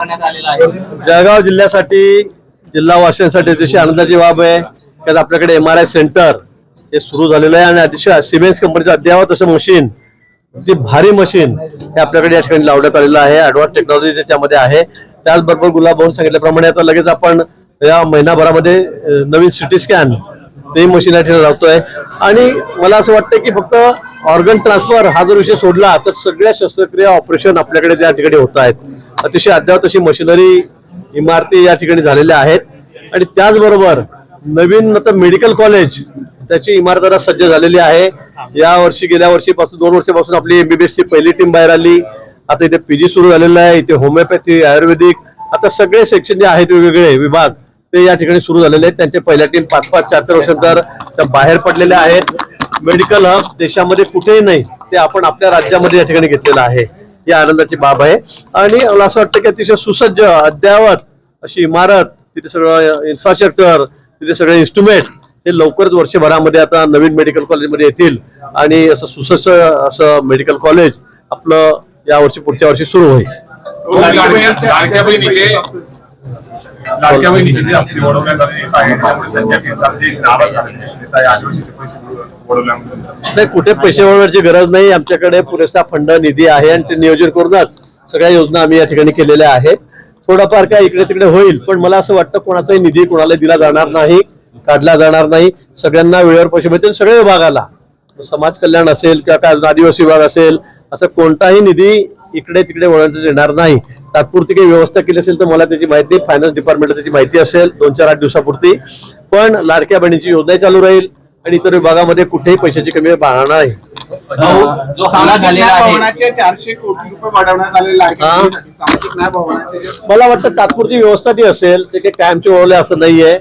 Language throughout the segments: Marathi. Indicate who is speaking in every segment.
Speaker 1: जळगाव जिल्ह्यासाठी जिल्हावासियांसाठी अतिशय आनंदाची बाब आहे की आपल्याकडे एम आर आय सेंटर हे सुरू झालेलं आहे आणि अतिशय सिमेन्स कंपनीचं अद्ययावत असं मशीन ती भारी मशीन हे आपल्याकडे या ठिकाणी लावण्यात आलेलं आहे. ऍडव्हान्स टेक्नॉलॉजी त्याच्यामध्ये आहे. त्याचबरोबर गुलाब भाऊन सांगितल्याप्रमाणे आता लगेच आपण या महिनाभरामध्ये नवीन सिटी स्कॅन ते मशीन या ठिकाणी लावतोय. आणि मला असं वाटतं की फक्त ऑर्गन ट्रान्सफर हा जर विषय सोडला तर सगळ्या शस्त्रक्रिया ऑपरेशन आपल्याकडे त्या ठिकाणी होत आहेत. अतिशय अद्यावत अशी मशिनरी इमारती या ठिकाणी झालेल्या आहेत. आणि त्याचबरोबर नवीन आता मेडिकल कॉलेज त्याची इमारत आता सज्ज झालेली आहे. या वर्षी गेल्या वर्षीपासून दोन वर्षापासून आपली एमबीबीएस ची पहिली टीम बाहेर आली. आता इथे पीजी सुरू झालेलं आहे. इथे होमिओपॅथी आयुर्वेदिक आता सगळे सेक्शन जे आहेत वेगवेगळे विभाग ते या ठिकाणी सुरू झालेले आहेत. त्यांच्या पहिल्या टीम पाच पाच चार चार वर्षांतर त्या बाहेर पडलेल्या आहेत. मेडिकल हब देशामध्ये कुठेही नाही ते आपण आपल्या राज्यामध्ये या ठिकाणी घेतलेलं आहे. ही आनंदाची बाब आहे. आणि मला असं वाटतं की अतिशय सुसज्ज अद्ययावत अशी इमारत तिथे सगळं इन्फ्रास्ट्रक्चर तिथे सगळे इन्स्ट्रुमेंट हे लवकरच वर्षभरामध्ये आता नवीन मेडिकल कॉलेजमध्ये येतील. आणि असं सुसज्ज असं मेडिकल कॉलेज आपलं या वर्षी पुढच्या वर्षी सुरू होईल.
Speaker 2: लाडक्या
Speaker 1: नाही कुठे पैसे वळवायची गरज नाही. आमच्याकडे पुरेसा फंड निधी आहे आणि ते नियोजन करूनच सगळ्या योजना आम्ही या ठिकाणी केलेल्या आहेत. थोडाफार काय इकडे तिकडे होईल पण मला असं वाटतं कोणाचाही निधी कोणाला दिला जाणार नाही काढला जाणार नाही. सगळ्यांना वेळेवर पैसे मिळतील सगळ्या विभागाला. समाज कल्याण असेल किंवा काय आदिवासी विभाग असेल असं कोणताही निधी इकडे तिकडे वळवण्यात येणार नाही. तात्पुरती काही व्यवस्था केली असेल तर मला त्याची माहिती फायनान्स डिपार्टमेंटला त्याची माहिती असेल दोन चार आठ दिवसापुरती. पण लाडक्या बहिणीची योजनाही चालू राहील. आणि इतर विभागामध्ये कुठेही पैशाची कमी राहणार नाही.
Speaker 3: जो- जो हमला
Speaker 4: सामाजिक
Speaker 3: झालेला
Speaker 4: न्याय
Speaker 3: आहे.
Speaker 4: भवनाचे चारशे कोटी रुपये वाढवण्यात आलेले आहे.
Speaker 1: हा.
Speaker 4: सामाजिक न्याय भवनाचे जे
Speaker 1: मला वाटतं तात्पुरती व्यवस्था ती असेल ते काही कायमचे वळवले असं नाहीये.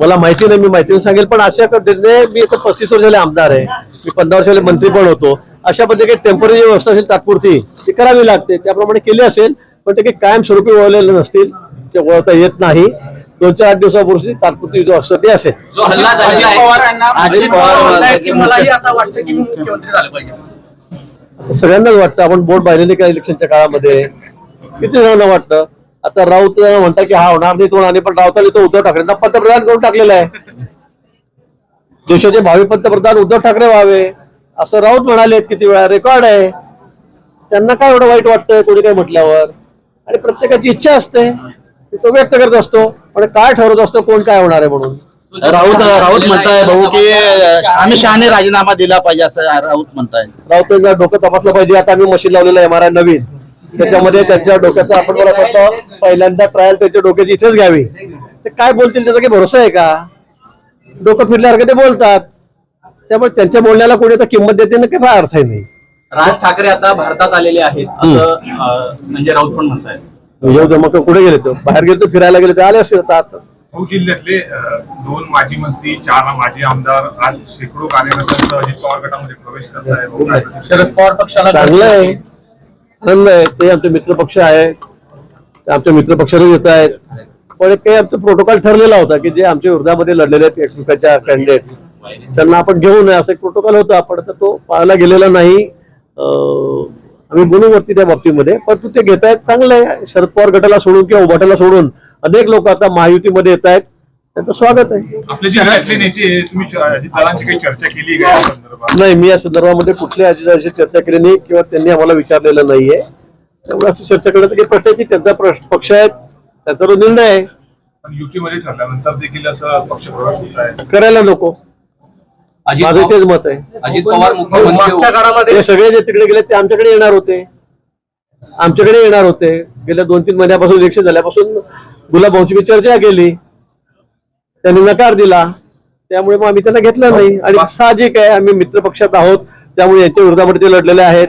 Speaker 1: मला माहिती नाही मी माहिती सांगेल पण अशा पद्धतीने मी आता पस्तीस वर्षाले आमदार आहे. मी पंधरा वर्षाले मंत्री पण होतो. अशा पद्धतीने टेंपररी व्यवस्था असेल तात्पुरती ती करावी लागते. त्याप्रमाणे केली असेल पण ते काही कायमस्वरूपी वळलेले नसतील ते वळता येत नाही. दोन चार आठ दिवसापूर्वी तात्पुरती जो असतं ते असेल.
Speaker 3: जो हल्ला झालेला
Speaker 4: अजित
Speaker 3: आहे.
Speaker 4: पवार यांना
Speaker 3: अजित पवार म्हणतायत की मलाही
Speaker 5: आता वाटतं की मी मुख्यमंत्री झालं पाहिजे.
Speaker 1: आता सगळ्यांनाच वाटतं आपण बोट पाहिलेले का इलेक्शनच्या काळामध्ये? किती जणांना वाटतं? आता राऊत म्हणता की हा होणार नाही तो होणार नाही पण राऊताला तो उद्धव ठाकरेंना पंतप्रधान करून टाकलेला आहे. देशाचे भावी पंतप्रधान उद्धव ठाकरे व्हावे असं राऊत म्हणाले किती वेळा रेकॉर्ड आहे. त्यांना काय एवढं वाईट वाटतंय कोणी काय म्हटल्यावर? आणि प्रत्येकाची इच्छा असते ती तो व्यक्त करत असतो. पण काय ठरवत असतो कोण काय होणार आहे म्हणून?
Speaker 5: राऊत राऊत म्हणताय भाऊ की अमित शहाने राजीनामा दिला पाहिजे असं राऊत म्हणताय.
Speaker 1: राऊतांचं डोकं तपासलं पाहिजे. आता आम्ही मशीन लावलेलं आहे एमआरआय नवीन. त्याच्यामध्ये त्यांच्या डोक्याचा आपण मला सांगतो पहिल्यांदा ट्रायल त्याच्या डोक्याची इथेच घ्यावी. ते काय बोलतील त्याचा काही भरोसा आहे का? डोकं फिरल्यासारखं ते बोलतात. त्यामुळे त्यांच्या बोलण्याला कोणी आता किंमत देते ना काही फार अर्थ नाही.
Speaker 3: राज ठाकरे आता भारतात आलेले आहेत. असं संजय राऊत पण म्हणतायत.
Speaker 1: येऊ दे मग कुठे गेले तो? बाहेर गेले तर फिरायला गेले ते आले असते आता आता.
Speaker 2: जिल्ह्यातले दोन माजी मंत्री चार माजी आमदार आज शेकडो कार्यकर्त्यांचा अजित पवार गटामध्ये प्रवेश करत आहे प्रतिक्रिया?
Speaker 3: शरद पवार पक्षाला
Speaker 1: चांगलं आहे. आनंद आहे. ते आमचे मित्रपक्ष आहे ते आमच्या मित्रपक्षाला येत आहेत. पण एक काही आमचा प्रोटोकॉल ठरलेला होता की जे आमच्या विरोधामध्ये लढलेले आहेत एकमेकाच्या कॅन्डिडेट त्यांना आपण घेऊ नये असं एक प्रोटोकॉल होता. पण आता तो पाळला गेलेला नाही. आम्ही बोलू वरती त्या बाबतीमध्ये परंतु ते घेत आहेत चांगलं आहे. शरद पवार गटाला सोडून किंवा उभाटाला सोडून अनेक लोक आता महायुतीमध्ये येत आहेत. त्यांचं स्वागत आहे.
Speaker 2: आपले जिल्ह्यातले नेते तुम्ही काही चर्चा केली का या संदर्भात?
Speaker 1: नाही मी या संदर्भामध्ये कुठल्याही अजिताशी चर्चा केली नाही किंवा त्यांनी आम्हाला विचारलेलं नाहीये. त्यामुळे असं चर्चा करण्याचं काही प्रश्न आहे की त्यांचा प्रश- पक्ष आहे त्यांचा तो निर्णय आहे.
Speaker 2: पण युतीमध्ये ठरल्यानंतर देखील असं होत आहे.
Speaker 1: करायला नको. माझं तेच मत आहे.
Speaker 3: अजित पवार मुख्यमंत्री
Speaker 1: ते सगळे जे तिकडे गेले ते आमच्याकडे येणार होते. आमच्याकडे येणार होते. गेल्या दोन तीन महिन्यापासून इलेक्शन झाल्यापासून गुलाबभाऊची मी चर्चा केली. त्यांनी नकार दिला. त्यामुळे मग आम्ही त्यांना घेतलं नाही. आणि साहजिक आहे आम्ही मित्र पक्षात आहोत. त्यामुळे यांच्या विरोधामध्ये ते लढलेले आहेत.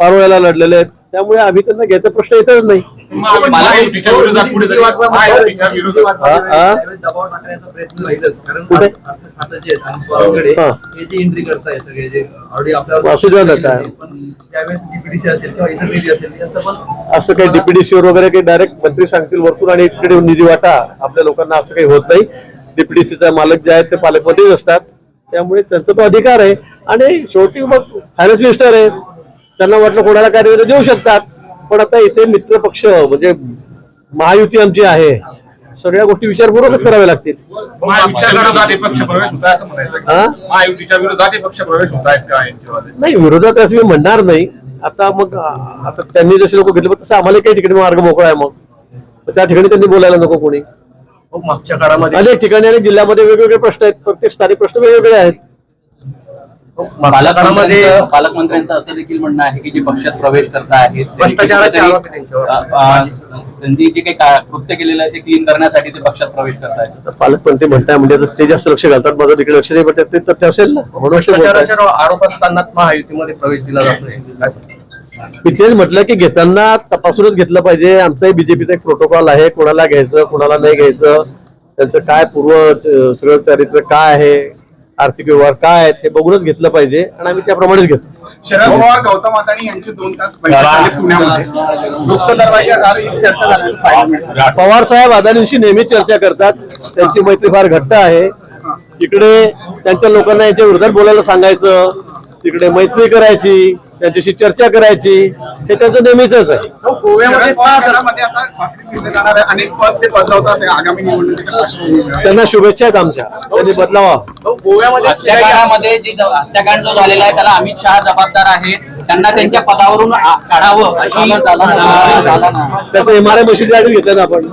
Speaker 1: पारोळ्याला लढलेले आहेत. त्यामुळे आम्ही त्यांना घ्यायचा प्रश्न येतच नाही. असू
Speaker 6: डीपीडीसी
Speaker 1: काही डीपीडीसीवर वगैरे काही डायरेक्ट मंत्री सांगतील वरतून आणि इकडे निधी वाटा. आपल्या लोकांना असं काही होत नाही. डीपीडीसीचा मालक जे आहेत ते पालकमंत्रीच असतात. त्यामुळे त्यांचा तो अधिकार आहे. आणि शेवटी मग फायनान्स मिनिस्टर आहे त्यांना वाटलं कोणाला कार्य देऊ शकतात. पण आता इथे मित्र पक्ष म्हणजे महायुती आमची आहे सगळ्या गोष्टी विचारपूर्वकच कराव्या लागतील. हा? नाही विरोधात असं मी म्हणणार नाही. आता मग आता त्यांनी जसे लोक घेतले तसं आम्हाला काही ठिकाणी मार्ग मोकळा आहे मग. मग त्या ठिकाणी त्यांनी बोलायला नको कोणी.
Speaker 6: मागच्या काळामध्ये.
Speaker 1: अनेक ठिकाणी आणि जिल्ह्यामध्ये वेगवेगळे प्रश्न आहेत. प्रत्येक स्थानिक प्रश्न वेगवेगळे आहेत.
Speaker 3: पालकमंत्र्यांचं पालकमंत्र्यांचं असं देखील म्हणणं आहे की जे पक्षात प्रवेश करत आहेत त्यांनी जे काही का- कृत्य केलेलं आहे ते क्लीन करण्यासाठी ते पक्षात प्रवेश करत आहेत
Speaker 1: पालकमंत्री म्हणताय म्हणजे ते जास्त लक्ष घालतात माझं तिकडे लक्ष नाही पण ते तर ते असेल ना? म्हणून
Speaker 6: आरोप असताना महायुतीमध्ये प्रवेश दिला सांगता?
Speaker 1: मी तेच म्हटलं की घेताना तपासूनच घेतलं पाहिजे. आमचाही बीजेपीचा एक प्रोटोकॉल आहे कोणाला घ्यायचं कोणाला नाही घ्यायचं त्यांचं काय पूर्व सगळं चरित्र काय आहे? आर्थिक व्यवहार काय आहेत हे बघूनच घेतलं पाहिजे आणि आम्ही त्याप्रमाणेच घेतो.
Speaker 4: शरद पवार गौतम अदानी यांची दोन तास बैठक झाली पुण्यामध्ये. मुक्त दरवाजा ही चर्चा झाल्याचं पाहायला मिळतं.
Speaker 1: पवार साहेब अदानींशी नेहमी चर्चा करतात. त्यांची मैत्री फार घट्ट आहे. इकडे त्यांच्या लोकांना याच्या विरोधात बोलायला सांगायचं. तिकडे मैत्री करायची. त्यांच्याशी चर्चा करायची हे त्यांचं नेहमीच आहे.
Speaker 4: गोव्यामध्ये मध्ये आता भाकरी फिरले जाणार आहे अनेक पद ते बदलवतात आगामी निवडणुकीच्या पार्श्वभूमीवर.
Speaker 1: त्यांना शुभेच्छा आहेत आमच्या. त्यांनी बदलावा.
Speaker 3: हत्याकांडामध्ये जी ज- हत्याकांड जो झालेला आहे त्याला अमित शहा जबाबदार आहेत त्यांना त्यांच्या पदावरून आ- काढावं अशी
Speaker 1: त्याचं एम आर आय मशीन घेतलं ना आपण.